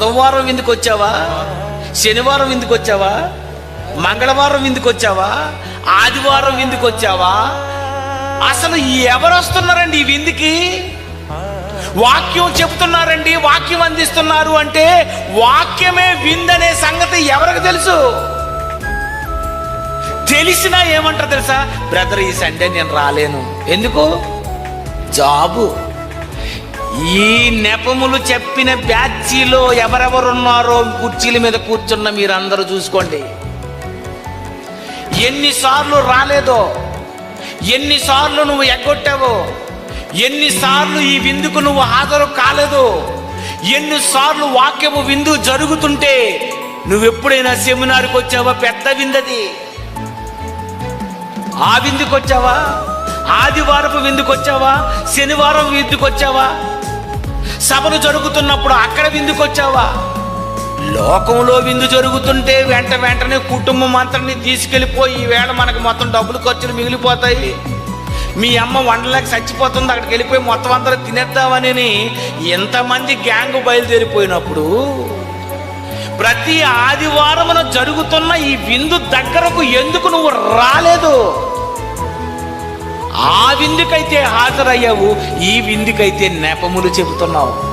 బుధవారం విందుకు వచ్చావా? శనివారం విందుకు వచ్చావా? మంగళవారం విందుకు వచ్చావా? ఆదివారం విందుకు వచ్చావా? అసలు ఎవరు వస్తున్నారండి ఈ విందుకి? వాక్యం చెప్తున్నారండి వాక్యం అందిస్తున్నారు అంటే వాక్యమే విందనే సంగతి ఎవరికి తెలుసు? తెలిసినా ఏమంటారు తెలుసా? బ్రదర్ ఈ సండే నేను రాలేను. ఎందుకు? జాబు. ఈ నెపములు చెప్పిన బ్యాచీలో ఎవరెవరున్నారో కుర్చీల మీద కూర్చున్న మీరు అందరూ చూసుకోండి. ఎన్నిసార్లు రాలేదో ఎన్నిసార్లు నువ్వు ఎగ్గొట్టావో ఎన్నిసార్లు ఈ విందుకు నువ్వు హాజరు కాలేదు ఎన్నిసార్లు వాక్యము విందు జరుగుతుంటే నువ్వు ఎప్పుడైనా సెమినార్కి వచ్చావా? పెద్ద విందది. ఆ విందుకు వచ్చావా ఆదివారపు విందుకు వచ్చావా శనివారం విందుకు వచ్చావా సభలు జరుగుతున్నప్పుడు అక్కడ విందుకు వచ్చావా లోకంలో విందు జరుగుతుంటే వెంట వెంటనే కుటుంబం అంతటిని తీసుకెళ్ళిపోయి ఈ మనకు మొత్తం డబ్బులు ఖర్చులు మిగిలిపోతాయి. మీ అమ్మ వండలేక చచ్చిపోతుంది అక్కడికి వెళ్ళిపోయి మొత్తం అందరూ తినేద్దామని ఎంతమంది గ్యాంగ్ బయలుదేరిపోయినప్పుడు ప్రతి ఆదివారమున జరుగుతున్న ఈ విందు దగ్గరకు ఎందుకు నువ్వు రాలేదు? ఆ విందుకైతే హాజరయ్యావు ఈ విందుకైతే నెపములు చెబుతున్నావు.